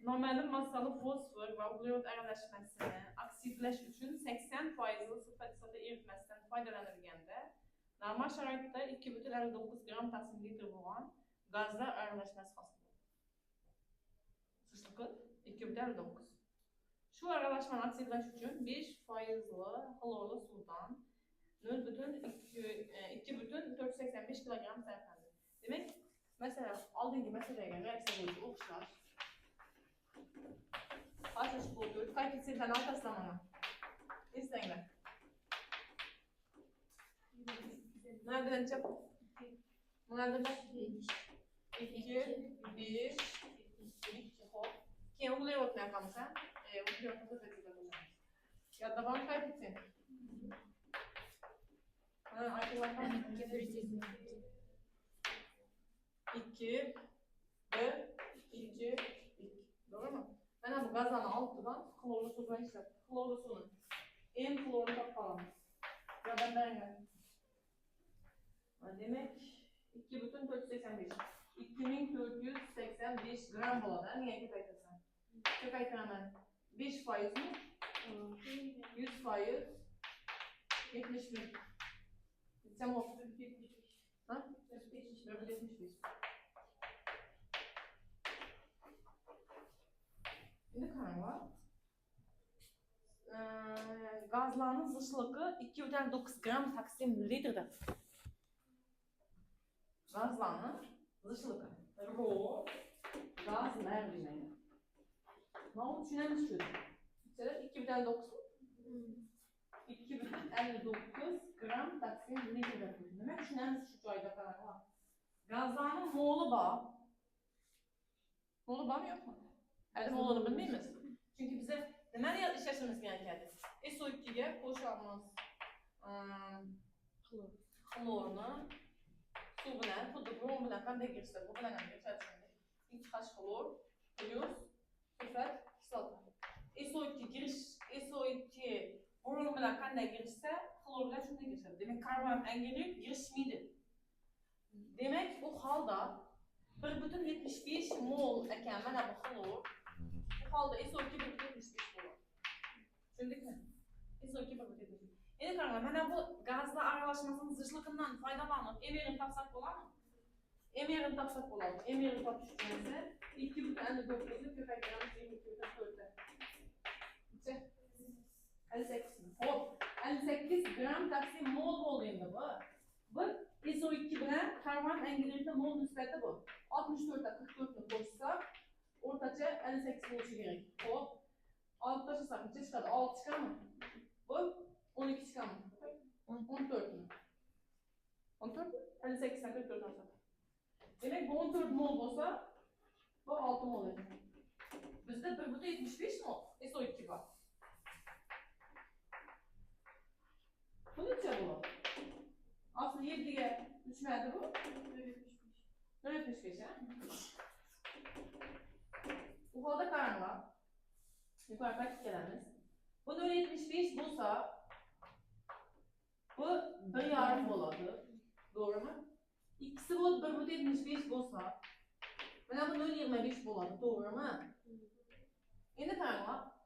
Normalde masalı fosfor ve uglerot aralashmasini aktivlash uchun 80 foizli sulfat soda eritmasidan foydalanilganda normal sharoitda 2,59 gram taqsim litr bo'lgan gazlar aralashmasi hosil bo'ladi. Shishliqi 2,9. Shu aralashmani aktivlash uchun 5 foizli xlorli suvdan 0,2,485 kilogram sarflandi. Demak, masalan, oldingi masalaga reaksiya bo'yicha o'xshash Açış buldu. Koeffitsiyentlerini arkasına bana. İstengler. Nereden çap? Nereden çap? 2, 1, 2, hop. Kim oluyor ortaya kalmışsa? Eee, oluyor ortaya kalmışsa. Ya da bana koeffitsiyent. Ha, arkadaşlar. 2, 1, 2, 2. Doğru mu? Mana bu gazlarni altıdan klorlu su bilan ishlab, klorlu suvni eng klorni topib qolamiz. Yordamlaringlar. Demak, 2,485. 2485 gram bo'ladi. Nega ko'paytirasan? Ko'paytiraman. 5 foizmi? 100 foiz. 71. Necham bo'ldi? Ha? 75. Şimdi kanka. Ee, gazlarının zışlığı 2,9 gram taksim litrede. Gazlarının zışlığı. Ro. Gaz merdiven. Ne oldu çocuk. İçeri 2,9 2,59 gram taksim litrede. Demek düşünemiş şu çayda kanka. Gazlarının moğlu bağ. Moğlu bağ mı yok mu? Her zaman olanı bilmeyimiz. Çünkü bize hemen ya işleşmemiz gereken. SO2'ye koşalımız klorunu su bilen, xuddi brom bilen qanday kirsa, bu bilan ham kirishadi. Ikki hash xlor plus sulfat kislota. SO2 girish, SO2 brom bilan qanday kirishsa, xlor bilan shunday kirishadi. Demak, karbon angeli girishmaydi. Demak, bu holda 1,75 mol ekan mana bu xlor bu holda SO2 1,75 bo'ladi. Tushundikmi? SO2 1,75. Endi qaranglar, mana bu gazlar aralashmasining zichlığından foydalanib, emerini topsak bo'ladimi? Emerini topsak bo'ladi. Emerini topish uchun esa 2,59 ni ko'paytiramiz 2,4 Necha? 58. Xo'p, 58 gram taksim mol bo'ldi endi bu. Bu SO2 bilan karbon angidridni mol nisbati bu. 64 ta 44 ni o'rtacha 58 bo'lishi kerak. Xo'p. Olib tashlasak necha chiqadi? 6 chiqadimi? Bu 12 chiqadimi? 14 mi? 14 mi? 58 dan 44 olsak. Demek bu 14 mol bo'lsa, bu 6 mol edi. Bizda 1,75 mol SO2 bor. Bu necha bo'ladi? Aslında 7'ye düşmedi bu. 475 ha? Bu halda karanlığa. Yukarı kaç gelemiz? Bu 475 bulsa bu bir yarım boladı. Doğru mu? İkisi bu 1,75 bulsa Bana bu 0,25 boladı. Doğru mu? Şimdi karanlığa.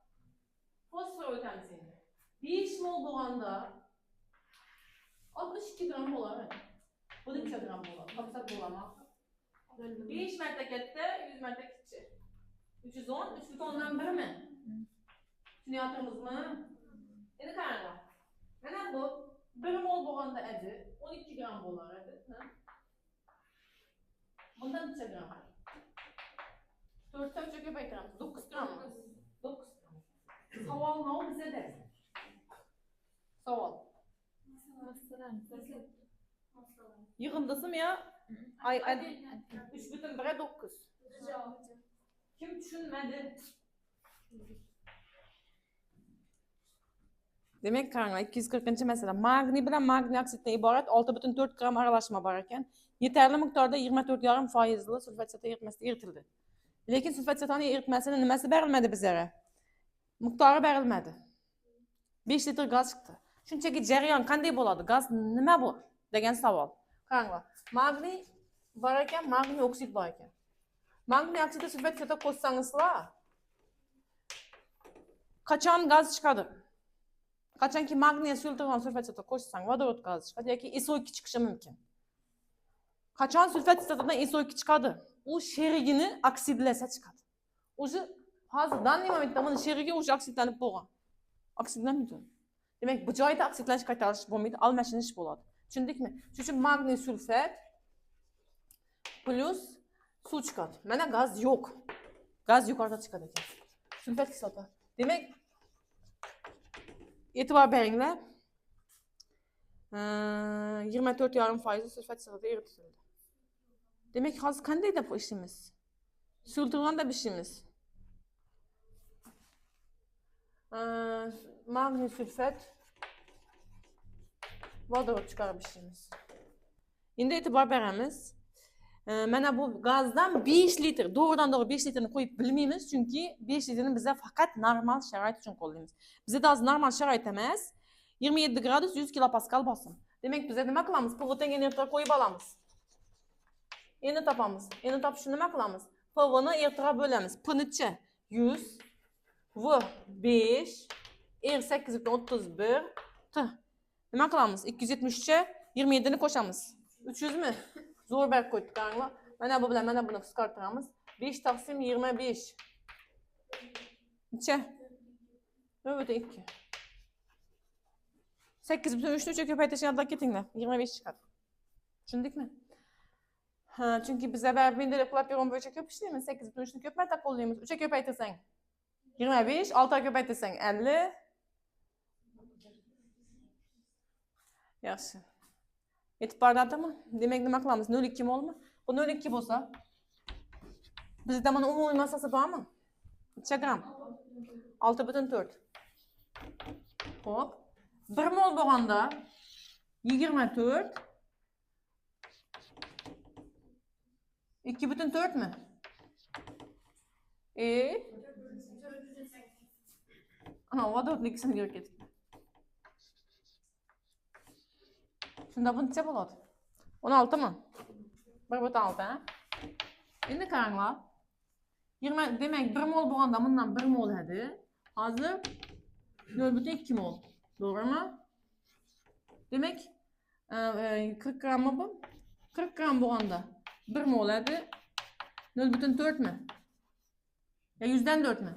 Fosfor ötemsini. 5 mol bolanda 62 gram bolar. Bu neçə gram bolar? Tapsaq bolama. 5 mərtə katta, 100 mərtə kiçik. 310, 3 butondan biri mi? Düşünüyatırmızmı? Şimdi qaranglar. Mana bu 1 mol bo'lganda edi, 12 gram bo'lar edi. Bundan necha gram? 4 ta 3 ko'paytiramiz. 9 gram. 9 gram. Savol nima bizda? Savol. Yığındısım ya. Ay, ay, 3 bütün 1'e 9. Kim düşünmedi? Demek karnına 240. mesela magni bilen magni oksitten ibaret 6,4 gram aralashma bor ekan. Yeterli miqdorda 24,5 foizli sulfat sata eritmasida eritildi. Lekin sulfat satani eritmasini nimasi berilmadi bizlarga? Miqdori berilmadi. 5 litr gaz chiqdi. Shunchaki jarayon qanday bo'ladi? Gaz nima bu? degan savol. Qaranglar. Magniy bor ekan, magniy oksid. 막 양치도 스베트도 고상스라. Kaçan gaz çıkadı. Kaçan ki magniye sülfatan sülfat koşsan vodorod gazı çıkadı. Ya ki SO2 çıkışı mümkün. Kaçan sülfat istatından SO2 çıkadı. O şerigini aksidlese çıkadı. Ucu hazırdan nimet tamamın şerigi ucu aksitlenip boğa. Aksitlenmiyor. Demek bu cayda aksitlenmiş kaytarış bombiydi. Almaşın iş buladı. Çünkü mi? Çünkü magni sülfat plus chiqadi. Mana gaz yo'q. Gaz yuqorida chiqadi ekan. Sulfat kislota. Demak, e'tibor beringlar. Ee, 24,5% sulfat kislota eritildi. Demak, hozir qanday deb ishimiz? Sulturgan deb ishimiz. Ee, magniy sulfat vodorod chiqarib ishlaymiz. Endi e'tibor beramiz. Ee, mana bu gazdan 5 litr, doğrudan doğru 5 litrni qo'yib bilmaymiz, chunki 5 litrni biza faqat normal sharoit uchun qo'llaymiz. Bizda hozir normal sharoit emas, 27 gradus 100 kilopaskal bosim. Demak, biza nima qilamiz? PVTga ertaga qo'yib olamiz. Endi topamiz. Endi topishni nima qilamiz? PV ni ertaga bo'lamiz. P necha? 100 V 5 R 8.31 T. Nima qilamiz? 273 ga 27 ni qo'shamiz. 300 mi? Zo'r berib qo'ydik, qaranglar. Mana bu bilan mana buni qisqartiramiz. 5 taqsim 25. Necha? 2. 8 butun 3 ni 3 ko'paytirishga yodlab ketinglar. 25 chiqadi. Tushundikmi? Ha, chunki bizlar baribir mendeley platform bo'yicha ko'p ishlaymiz. 8 butun 3 ni ko'p marta qo'llaymiz. 3 ga ko'paytirsang 25, 6 ga ko'paytirsang 50. Yaxshi. Yetib boradimi? Demak, nima qilamiz? 0,2 molmi? Bu 0,2 bo'lsa, bizda mana umumiy massasi bormi? Necha gram? 6,4. Xo'p. 1 mol bo'lganda 24 2,4 mi? E Ana, vodorodni ikkisini ko'rib ketibdi. Shunda bu necha bo'ladi? 16 mi? 1,6 ha? Endi qaranglar. 20 demak 1 mol bo'lganda bundan 1 mol edi. Hozir 0,2 mol. To'g'rimi? Demak, e, e, 40 grammi bu? 40 gram bo'lganda 1 mol edi. 0,4 mi? Ya 100'den 4 mi?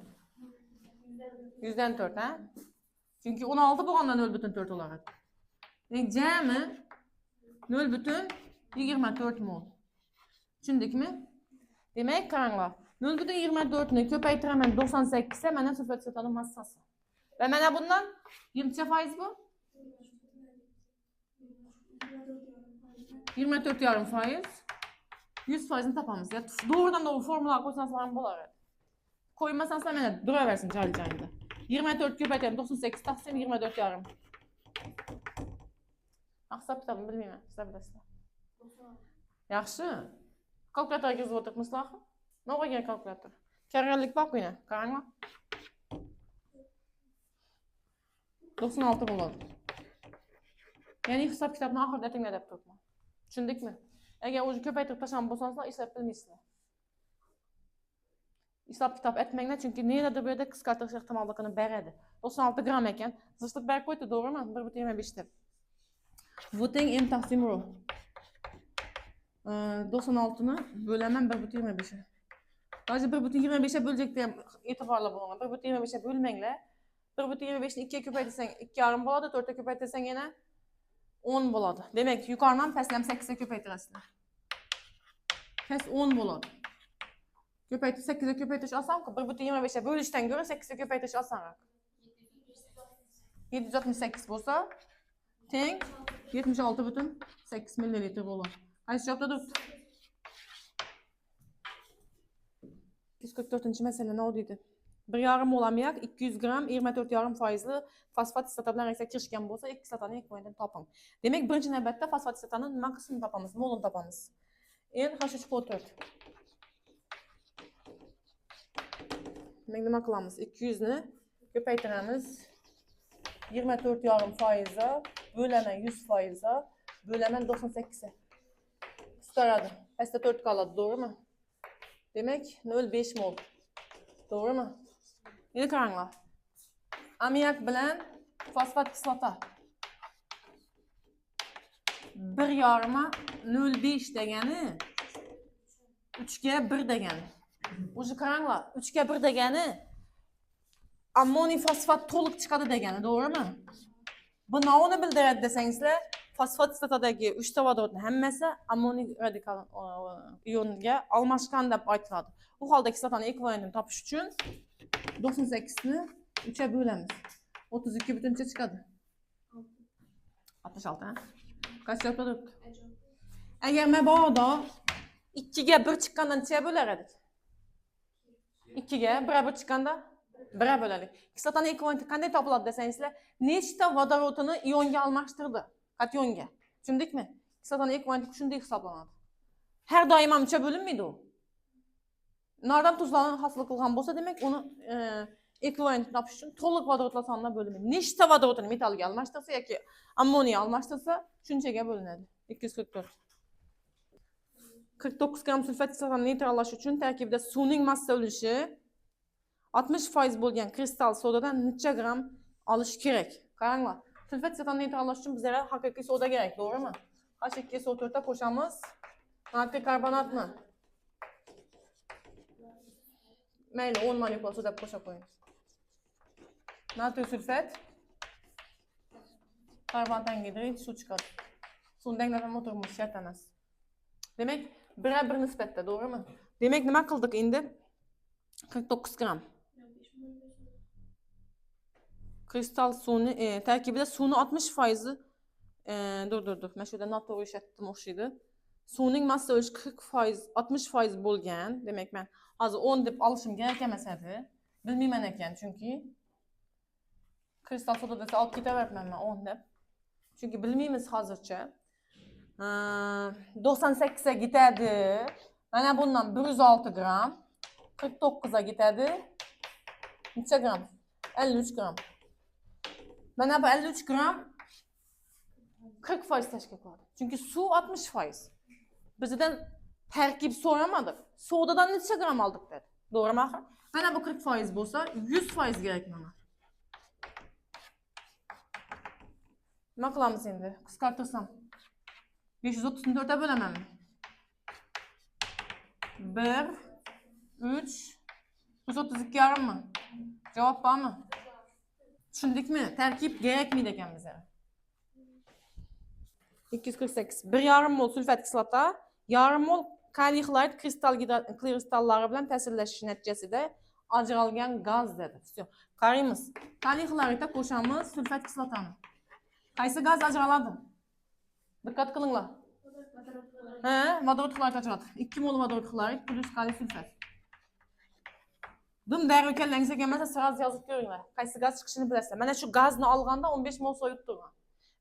100'den 4 ha? Çünkü 16 bo'lganda 0,4 olarak. Demek C'mi 0,24 mol. Tushundikmi? Demak, qaranglar. 0,24 ni ko'paytiraman 98 ga mana sulfat kislotani massasi. Va mana bundan 20 foiz bu? 24,5 foiz. 100 foizini topamiz. Doğrudan doğru formulaga qo'ysangiz ham bo'ladi. Qo'ymasangiz ham mana duraversin joyi joyida. 24 ko'paytirib 98 taqsim 24,5. Ақсап кітабын білмеймін сіздер білесіздер жақсы калькулятор кіргізіп отырмық мысалы мынауға керек калькулятор kararlılık bak yine. Karma. 96 bulalım. Yani hesap kitabını ahır detin edip tutma. Çündük mü? Eğer ucu köpeği tırtaşan bulsanızla hesap bilmişsiniz. Hesap kitap etmekle çünkü niye de böyle kıskartırsak tamamlıkını beredi. 96 gram eken zırhlık berk koydu doğru mu? 1.25'tir. Voting in taksim ruh. Ee, 96'nı bölemem 1 bütün 25'e. Sadece 1 bütün 25'e bölecek diye itibarla bulunan. 1 bütün 25'e bölmekle 1 bütün 25'ni 2'ye köpeytirsen 2 yarım boladı, 4'e köpeytirsen yine 10 boladı. Demek ki yukarıdan pestlem 8'e köpeytirəsiniz. Pes 10 boladı. Köpeytir 8'e köpeytiriş asan ki 1 bütün 25'e bölüşten göre 8'e köpeytiriş asan. 768 olsa, denk bo'lsa teng 76,8 millilitr bo'ladi. Qaysi joyda turibdi? 244-masala nima deydi? 1,5 mol ammiak, 200 gram 24,5 foizli fosfat kislota bilan reaksiya kirishgan bo'lsa, ikki kislotani ekvivalentini toping. Demak, birinchi navbatda fosfat kislotani nima qismini topamiz? Molini topamiz. NH3O4. Demak, nima qilamiz? 200 ni ko'paytiramiz. 24,5 foizi bölənə 100%-ə, bölənə 98-ə. Qısqaradı. Həstə 4 qaladı, doğru mu? Demək 0,5 mol. Doğru mu? İndi qaranla. Ammiak bilən fosfat kislota. Bir yarıma 0,5 degəni 3-gə 1 degəni. Ucu qaranla 3-gə 1 degəni ammoniy fosfat to'liq chiqadi degani, to'g'rimi? Bu nimani bildiradi desangizlar, fosfat kislotadagi 3 ta vodorodni hammasi ammoniy radikal ionga almashgan deb aytiladi. Bu holda kislotani ekvivalentini topish uchun 98 ni 3 ga bo'lamiz. 32 butuncha chiqadi. 66 ha? Kaç yaptı? Agar mabodo 2 ga 1 chiqqandan necha bo'lar edik? 2 ga 1 1 chiqqanda 1 bo'ladi. Kislotani ekvivalenti qanday topiladi desangizlar, nechta vodorodini ionga almashtirdi? Katyonga. Tushundikmi? Kislotani ekvivalenti shunday hisoblanadi. Har doim ham necha bo'linmaydi u. Nardan tuzlarni hosil qilgan bo'lsa, demak, uni e, ekvivalent topish uchun to'liq vodorodlar sonidan bo'linmaydi. Nechta vodorodni metallga almashtirsa yoki ammoniya almashtirsa, shunchaga bo'linadi. 244. 49 gram sulfat kislotani neytrallash uchun tarkibida suvning massa ulushi 60% bo'lgan kristal sodadan necha gram olish kerak? Qaranglar. Sulfat kislotani neytrallash uchun bizga haqiqiy soda kerak, to'g'rimi? H2SO4 ta qo'shamiz. Natriy karbonatni. Mayli, 10 molekula deb qo'shib qo'ying. Natriy sulfat karbonat angidrid suv chiqadi. Suvdan nafam o'tirmish shart emas. Demak, bira bir nisbatda, to'g'rimi? Demak, nima qildik endi? 49 gram. Kristal suvni, e, tarkibida suvni 60% e, dur dur dur. Shu yerda noto'g'ri ishlatdim o'xshaydi. Suvning massa ulushi 40%, 60% bo'lgan. Demak, men hozir 10 deb olishim kerak emas edi. Bilmayman ekan, chunki kristal soda desa olib ketaveribman men 10 deb. Chunki bilmaymiz hozircha. 98 ga ketadi. Mana bundan 106 gram. 49 ga ketadi. Necha gram? 53 gram. Mana bu 53 gram 40 foiz tashkil qiladi. Chunki suv 60 foiz. Bizdan tarkib so'ramadik. Sodadan necha gram oldik dedi. To'g'rimi axir? Mana bu 40 foiz bo'lsa, 100 foiz kerak mana. Nima qilamiz endi? Qisqartirsam. 534 ta bo'lamanmi? 1 3 132 yarimmi? Javob bormi? Tushundikmi? Tarkib kerakmaydi ekan bizga. 248. 1,5 mol sulfat kislota, yarim mol kaliy xlorid kristal kristallari bilan ta'sirlashish natijasida ajralgan gaz dedi. Всё. Qaraymiz. Kaliy xloridda qo'shamiz sulfat kislotani. Qaysi gaz ajraladi? Diqqat qilinglar. Ha, vodorod xlorid ajraladi. 2 mol vodorod xlorid plus kaliy sulfat. Dim darrov kallangizga kelmasa, sraz yozib ko'ringlar. Qaysi gaz chiqishini bilasizlar. Mana shu gazni olganda 15 mol so'yib turgan.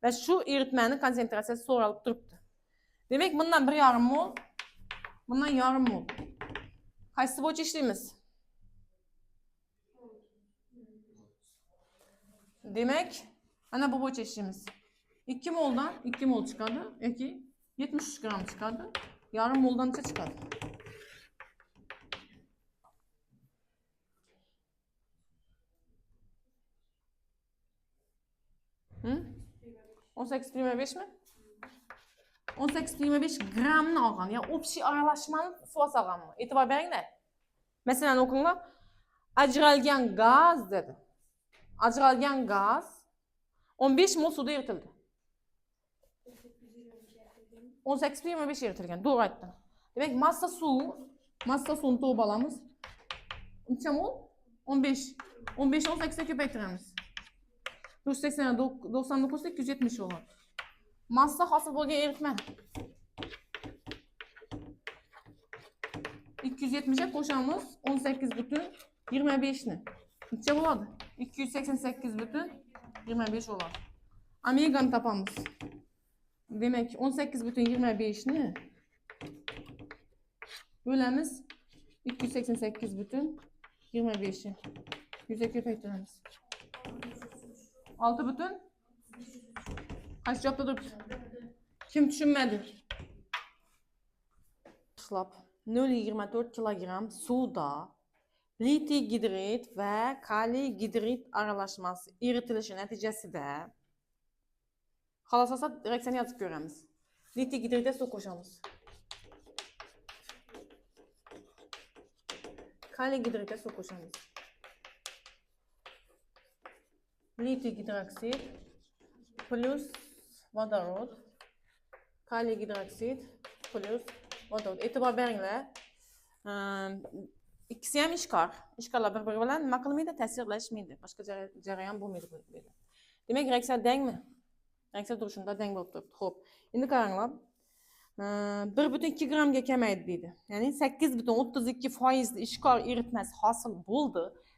Va shu eritmani konsentratsiyasi so'ralib turibdi. Demak, bundan 1,5 mol, bundan yarim mol. Qaysi bo'yicha ishlaymiz? Demak, mana bu bo'yicha ishlaymiz. 2 moldan 2 mol chiqadi yoki 73 gram chiqadi. Yarim moldan necha chiqadi? Hı? 18 bölü 5 mi? 18 bölü 5 gramını alğan, yəni o pişik aralaşmanın flas alğanmı? Etibar verin Məsələn oxuyunlar. Ajralgan qaz dedi. Ajralgan qaz 15 mol suda eritildi. 18 bölü 25 eritilgan. Doğru aytdın. Demək massa su, massa sunu toplamamız neçə mol? 15. 15 18 köpəkdirəmiz. 180'e 99 270 olur. Massa hasıl bölge eritmen. 270'e koşamız 18 bütün 25 ne? Neçe buladı? 288 bütün 25 olar. Omega'nı tapamız. Demek 18 bütün 25 ne? Bölemiz 288 bütün 25'i. Yüze köpek. 6 butun qaysi javobda turibdi kim tushunmadi ishlab 0,24 kilogramm suvda litiy gidrid va kaliy gidrid aralashmasi eritilishi natijasida xolos olsa reaksiyani yozib ko'ramiz litiy gidridga suv qo'shamiz kaliy gidridga suv qo'shamiz litiy gidroksid plus vodorod kaliy gidroksid plus vodorod e'tibor beringlar Ehm, ikkisi ham ishkor ishkorlar bir biri bilan nima qilmaydi? Ta'sirlashmaydi boshqa jara- jarayon bo'lmaydi bu yerda. Demak reaksiya dangmi? Reaksiya turishunda dang bo'lib turibdi. Ho'p endi qaranglar. Ehm, bir butun ikki grammga kamaydi deydi. Ya'ni sakkiz butun o'ttiz ikki foizli ishkor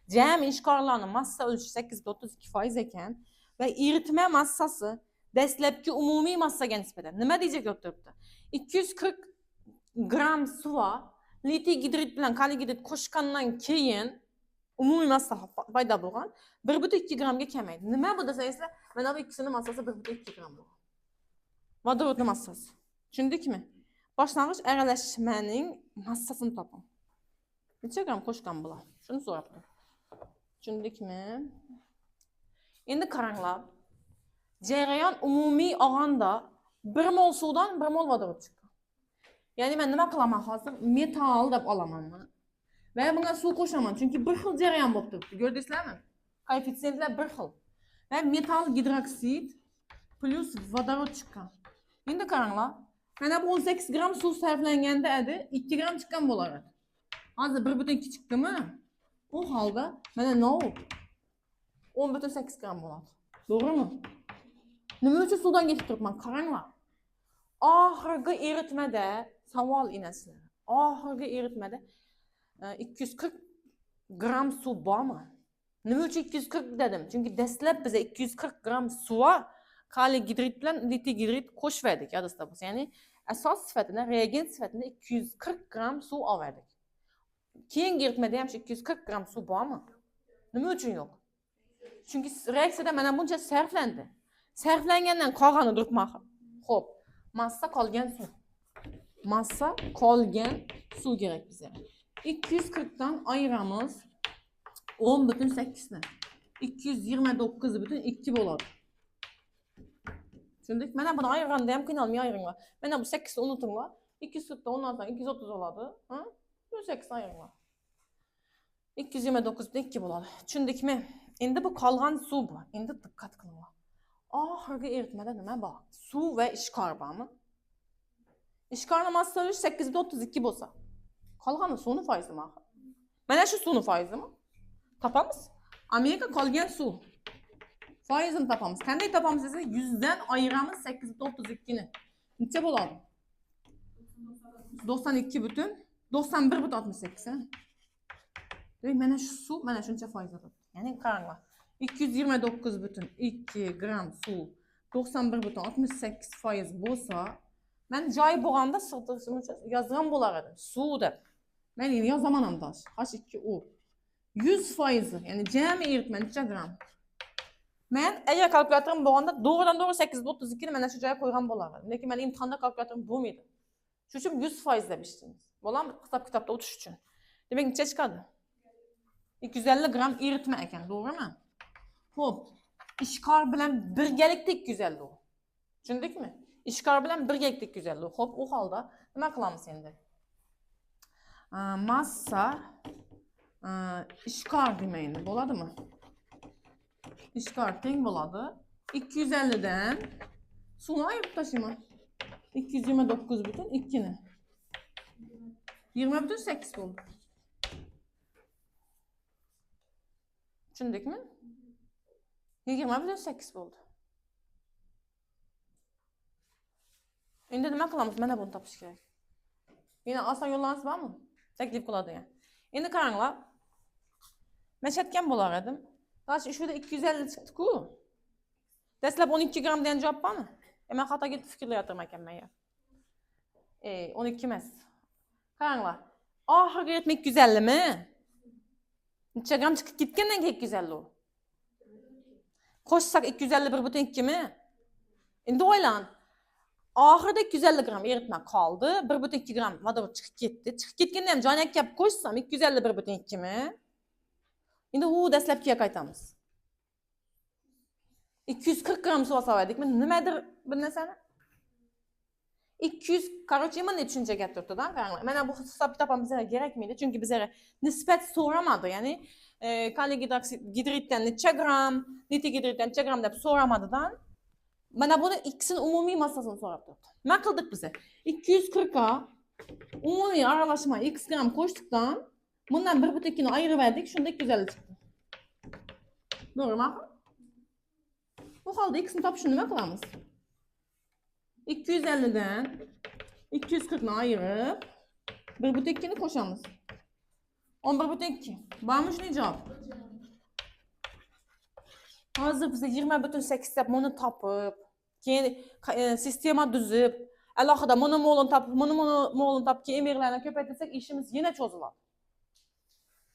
jami ishkorlarni massa ikki foiz ekan va eritma massasi dastlabki umumiy massaga nisbatan nima ikki yuz qirq gramm suva litiy gidrid bilan kaliy gidrid qo'shgandan keyin umumiy massa paydo bo'lgan bir butun ikki grammga kamaydi nima bu desangizlar mana bu ikkisini massasi bir butun ikki gramm bo'lgan vodorodni massasi tushundikmi boshlang'ich aralashmaning massasini toping necha gramm qo'shgan bular shuni so'rabdi tushundikmi endi qaranglar jarayon umumiy olganda bir mol suvdan bir mol vodorod chiqqan ya'ni man nima qilaman hozir metal deb olaman man va bunga suv qo'shaman. Chunki bir xil jarayon bo'lib turibdi. Ko'rdingizlarmi koeffitsiyentlar bir xil. Va metal gidroksid plus vodorod chiqqan. Endi qaranglar mana bu o'n sakkiz gramm suv sarflanganda edi. ikki gramm chiqqan bo'lar edi. Hozir bir butun ikki chiqdimi u holda mana no o'n butun sakkiz gramm bo'ladi to'g'rimi nima uchun suvdan ketib turibman qaranglar oxirgi eritmada savol enasizlar oxirgi eritmada e, ikki yuz qirq gramm suv bormi nima uchun ikki yuz qirq dedim. Chunki dastlab biza ikki yuz qirq gramm suva kaliy gidrid bilan litiy gidrid qo'shib yodingizda bo'lsa ya'ni asos sifatida reagent sifatida ikki yuz qirq gramm suv olgandik keyingi eritmada ham shu ikki yuz qirq gramm suv bormi nima uchun yo'q chunki reaksiyada mana buncha sarflandi sarflangandan qolgani turibman ho'p massa qolgan suv massa qolgan suv kerak bizga ikki yuz qirqdan ayiramiz o'n butun sakkizdan ikki yuz yigirma to'qqiz butun ikki bo'ladi tushundik mana buni ayirganda ham qiynalmay ayiringlar mana bu sakkizta unutinglar ikki yuz qirqdan o'n olsang ikki yuz o'ttiz bo'ladi 180 euro. 229.2 bular. Çündiki indi bu qalğan su bu. İndi diqqət qılın. Axırda ah, eritmədə nə bax? Su və işqar bağımı. İşqarla masrafı 832 bolsa. Qalğanın sonu faizi mi axı? Mənə şu sonu faizi mi? Tapamız. Amerika qalğan su. Faizini tapamız. Kəndə tapamız isə 100-dən ayıramız 832-ni. Neçə 92 bütün 91 bu da 68 hə? Deyək, şu su, mənə şunca faydalıdır. Yəni, qarınla. 229 bütün 2 qram su 91 bütün 68 faiz bolsa, mən cay boğanda sıldırışım üçün yazıram bunlara. Su da. Mən yeni yazamanam daş. H2O. 100 faizi, yəni cəmi eritmə neçə qram? Mən əgər kalkulatorumu boğanda doğrudan doğru 8.32-ni mənə şəcaya qoyğan bolarım. Lakin mən imtahanda kalkulatorum bu mıydı? Şu üçün 100 faiz demişdiniz bo'ladimi hisob kitobda o'tish uchun. Demak necha chiqadi? ikki yuz ellik gramm eritma ekan to'g'rimi? Ho'p ishkor bilan birgalikda ikki yuz ellik tushundikmi? İshkor bilan birgalikda ikki yuz ellik ho'p u holda nima qilamiz endi? Massa ishkor demaydi bo'ladimi? İshkor teng bo'ladi. ikki yuz ellikdan suvni ayirib tashlayman ikki yuz yigirma butun sakkiz bo'ldi tushundikmi yigirma butun sakkiz bo'ldi endi nima qilamiz mana buni topish kerak yana oson yo'llanmasi bormi taklif qiladigan endi qaranglar man aytgan bo'lar edim ishida ikki yuz ellik chiqdiku dastlab o'n ikki gramm degan javob bormi e man xato ketib fikrlayotgan ekanman e o'n ikki emas qaranglar oxirgi ritmi ikki yuz ellimi necha gramm chiqib ketgandan keyin ikki yuz ellik u qo'shsak ikki yuz ellik bir butun ikkimi endi o'ylan oxirida ikki yuz ellik gramm eritma qoldi bir butun ikki gramm vodorod chiqib ketdi chiqib ketganda ham joynak gap qo'shsam ikki yuz ellik bir butun ikkimi Endi u dastlabkiga qaytamiz. 240 gram suv soldik. Nimadir bir narsani? 200 karacığımı niçince gətirdidən qaynaqlar. Mənə bu xüsusda kitabam bizə gərəkməyirdi, çünki bizə nisbət soramadı. Yəni e, kali gidritdən neçə qram, niti gidritdən neçə qram deyib soramadıdan mənə bunu ikisinin ümumi massasını sorabdı. Nə qıldıq bizə? 240-a ümumi aralaşma x qram koşduqdan bundan bir 1,2-ni ayırıverdik, şunda 250 çıxdı. Doğru mu? Bu halda x'ini tapıb şunu nə? 250'den 240'ını ayırıp 1.2'ni koşamız. 11.2. Varmış ne cevap? Hazır bize 20.8 dep bunu tapıp, keyin e, sistema düzüp, alohida monomolun tapıp, monomolun tapıp ki emirlerini köpeytirsek işimiz yine çözülür.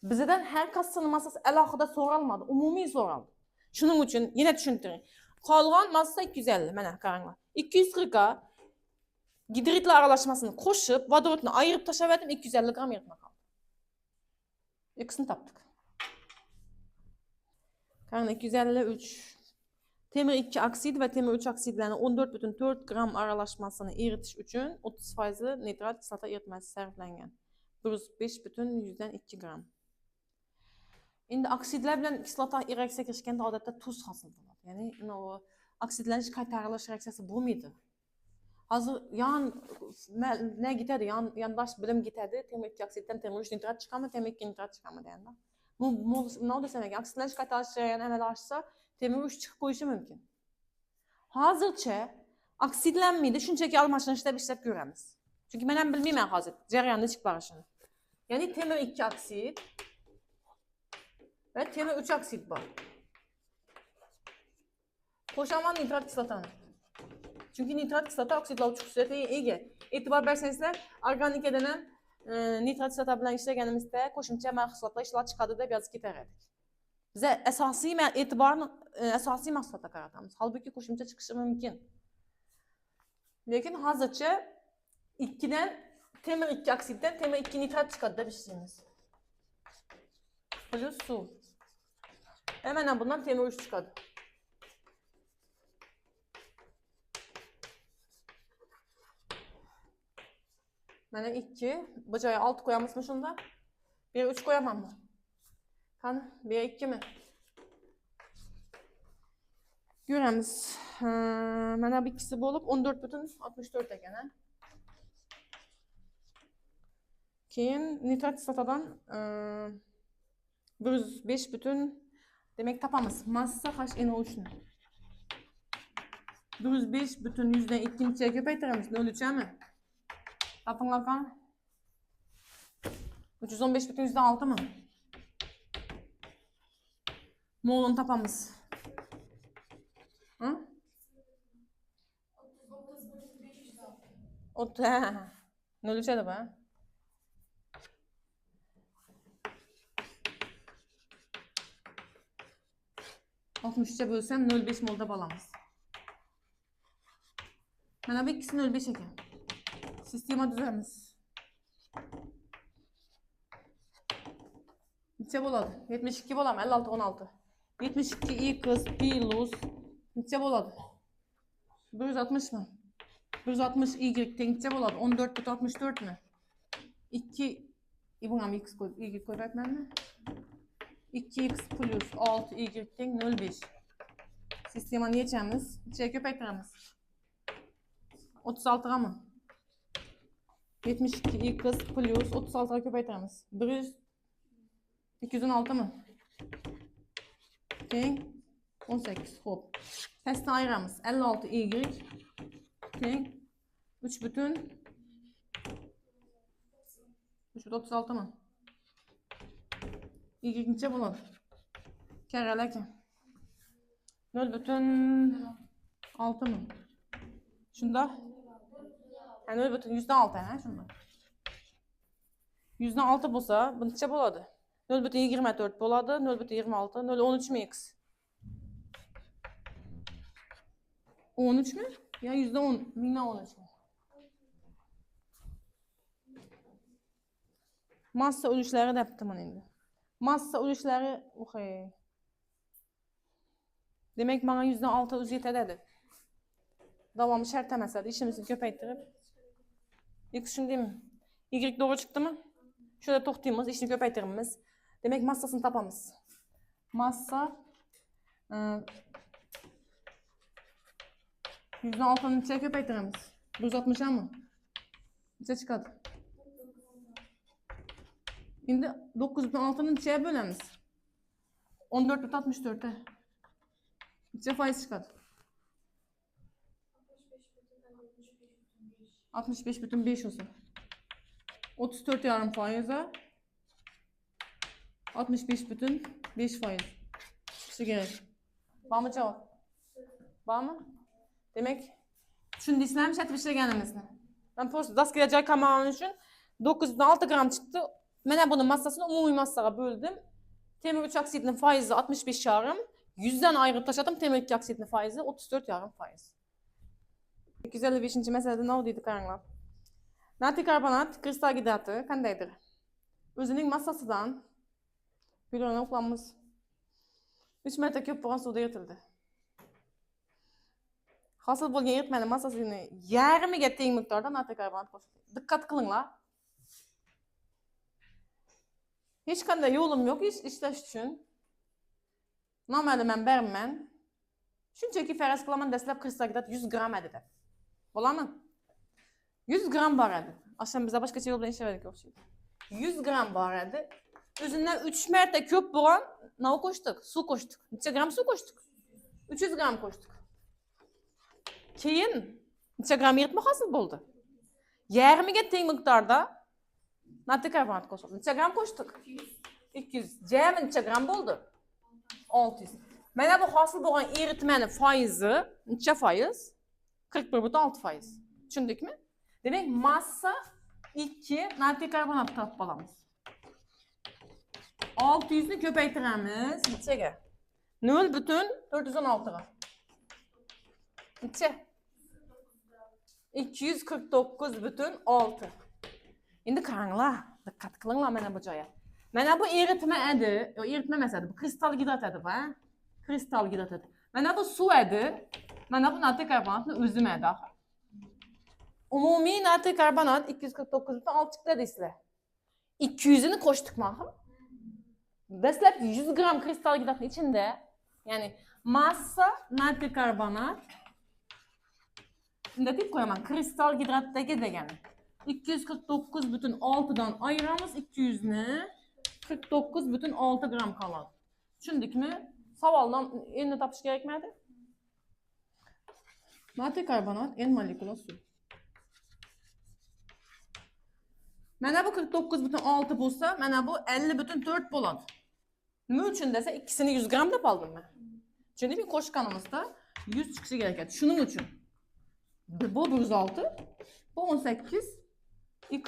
Bizden her kasını masası alohida so'ralmadi, umumiy so'raldi. Shuning uchun yine tushuntiring. Qolgan massa 250, mana qaranglar. 240'a gidritle aralaşmasını koşup vodorotunu ayırıp taşa verdim. 250 gram yarıma kaldı. İkisini taptık. Karın 250 3. Temir 2 oksid ve temir 3 oksidlərini 14,4 gram aralaşmasını eritiş üçün 30% nitrat kislata eritməsi sərflənən. 105,2 gram. İndi oksidlər ilə kislata irəksək eşkəndə adətdə tuz hasıl olur. Yəni o u oksidlanish qaytarilish reaksiyasi bo'lmaydi. Hozir yon ne gitadi, yon yondosh bilim gitadi, temir 2 oksiddan temir 3 nitrat chiqadimi, temir 2 nitrat chiqadimi deganda. Bu nima desam ekan, oksidlanish qaytarish jarayoni amalga oshsa, temir 3 chiqib qo'yishi mumkin. Hozircha oksidlanmaydi, shunchaki almashinishda ishlab ko'ramiz. Chunki men ham bilmayman hozir jarayonni chiqib borishini. Ya'ni temir 2 oksid ve temir 3 oksid bor. Qo'shaman nitrat kislotani. Chunki nitrat kislota oksidlovchi xususiyatga ega. E'tibor bersangizlar, organikadan ham e, nitrat kislota bilan ishlaganimizda qo'shimcha mahsulotlar ishlab chiqadi deb yozib ketar edik. Biz asosiy e'tiborni e, asosiy mahsulotga qaratamiz. Holbuki qo'shimcha chiqishi mumkin. Lekin hozircha 2 dan temir 2 oksiddan temir 2 nitrat chiqadi deb ishlaymiz. Plus suv. E mana bundan temir 3 chiqadi. Mana 2, bu joyga 6 qo'yamizmi shunda? Bu yerga 3 qo'yamanmi? Qani, bu yerga 2 mi? Ko'ramiz. Mana bu ikkisi bo'lib 14,64 ekan, ha? Keyin nitrat kislotadan 105 butun demak topamiz. Massa HNO3 ni. 105 butun 100 dan 2-chiga ko'paytiramiz. 0,3 Topinglar qani? 315 butun 106 mı? Molunu topamiz. Hı? 30 ha. 0,3 edi bu. ha? Altmışça bölsem 0,5 molda balamız. Mana bu ikkisi 0,5 ekan. Sistema düzemiz. Neçe boladı? 72 bolam, 56, 16. 72 i kız, plus. Neçe boladı? 160 mı? 160 y neçe boladı? 14 64 mü? 2 i buna x koy, y koy ben mi? 2x plus 6 y 0,5. Sistema niye çemiz? Şey köpeklerimiz. 36 mı? 72 i kız plus 36'a köpeytiremiz. 100 216 mı? Teng 18 hop. Testini ayıramiz. 56 y teng 3 bütün 3 bütün 36 mı? Y neçe bo'ladi? Karral aka. 0 bütün 6 mı? Shunda? Ha 0 bütün yüzde 6 ha shunda. Yüzde 6 bo'lsa, bu necha bo'ladi? 0 bütün 24 bo'ladi, 0 bütün 26, 0 13 mi x? 13 mi? Ya yüzde 10, minna 13 mi? Massa ölçüləri də yapdım endi. Massa ölüşleri oxey. Bana yüzde altı öz yetedi. Davamı şart emasadi, işimizni köpeytirip. X şimdi? Y doğru çıktı mı? Şöyle toxtayımız, işini köpeytirimiz. Demek massasını tapamız. Massa ıı, yüzde altının içine köpeytirimiz. 160 mı? İçe çıkadı. Şimdi 9.6'nın içine bölemiz. 14.64'e. İçe faiz çıkadı. 65 bütün 5 olsun. 34 yarım faize 65 bütün 5 faiz. Çıkışı gerek. Var mı cevap? Var mı? Demek şunu dislemiş etmişlegenimizde. Ben post das gelecek kamanın için 906 gram çıktı. Ben bunun massasını umumi massaga böldüm. Temir 3 oksidinin faizi 65 yarım. 100'den ayrı taşıdım. Temir 2 oksidinin faizi 34 yarım faiz. 255. meselede ne oldu karanglar? Natri karbonat kristal hidratı kandaydır? Özünün massasından Gülüyorlar oklanmaz. 3 metre köp boğan suda yırtıldı. Hasıl bo'lgan eritmani massasini yarmiga teng miqdorda natri karbonat qo'shildi. Diqqat qilinglar. Hech qanday yo'lim yo'q ish ishlash uchun. Nomali men berman. Shunchaki faraz qilaman dastlab kristal hidrat 100 gram edi Bo'ladimi? 100 gram bor edi. Osham biza boshqacha yo'l bilan ishladik o'xshaydi. 100 gram edi. O'zidan 3 marta ko'p bo'lgan nima qo'shdik? Suv qo'shdik. Necha gram suv qo'shdik? 300 gram qo'shdik. Keyin necha gram eritma hosil bo'ldi? Yarmiga teng miqdorda natri karbonat qo'shildi. Necha gram qo'shdik? 200. Jami necha gram bo'ldi? 600. Mana bu hosil bo'lgan eritmani foizi necha foiz? 41,6 foiz. Tushundikmi? Demak, massa 2 natri karbonat topib olamiz. 600 ni ko'paytiramiz nechaga? 0 butun 416 ga. Necha? 249 butun 6. Endi qaranglar, diqqat qilinglar mana bu joyga. Mana bu eritma edi, yo eritma bu kristal gidrat edi, va? Kristal gidrat edi. Mana bu suv edi. Karbonatni o'zim edi. axir. Umumiy natri karbonat 249 butun 6 chiqdi deysizlar. 200'ünü qo'shdik axir. Dastlab 100 gram kristal hidratni ichida, ya'ni massa natri karbonat Shunda deb qo'yaman, kristal hidratdagi degani. 249 butun 6 dan ayıramiz 200 ni 49 butun 6 gram qoladi. Tushundikmi? Savoldan endi? Natri karbonat en molekula suv. Mana bu 49 butun 6 bo'lsa, mana bu 50 butun 4 bo'ladi. Nima uchun desa, ikkisini 100 gram deb oldim men. Tushundingmi? Qo'shganimizda 100 chiqishi kerak edi. Shuning uchun. Bu 106, bu 18, x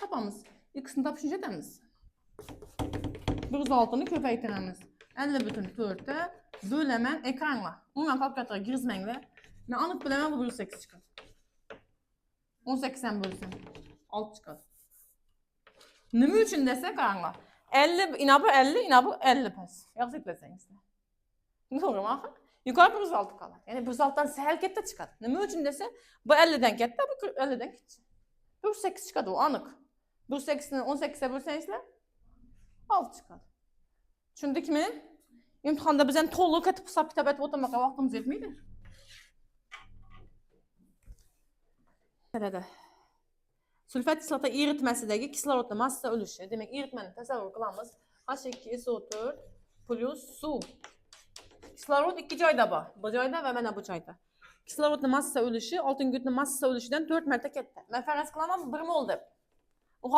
topamiz. X'ni topishni yetamiz. 106'ni ko'paytiramiz. 50 butun 4'e bo'laman ekranla. Umuman kalkulyatorga kirgizmanglar. Men aniq bilaman bu 108 chiqadi. 18 dan bo'lsam 6 chiqadi. Nima uchun desa qaranglar. 50 ina bu 50, ina bu 50 pas. Yaxshi eplasangiz. To'g'rimi axir? Yuqori 106 qoladi. Ya'ni 106dan sal katta chiqadi. Nima uchun desa, bu 50 dan katta, bu 50 dan kichik. 108 chiqadi, u aniq. 108 ni 18 ga bo'lsangizlar 6 chiqadi. Tushundikmi? Imtihonda biz ham to'liq etib hisob kitob etib o'tirmoqqa vaqtimiz yetmaydi. Qiladi. Sulfat kislota eritmasidagi kislorodni massa ulushi, demak, eritmani tasavvur qilamiz. H2SO4 plus suv. Kislorod ikki joyda bor. Bu joyda va mana bu joyda. Kislorodni massa ulushi oltingutni massa ulushidan 4 marta katta. Men faraz qilaman 1 mol deb. U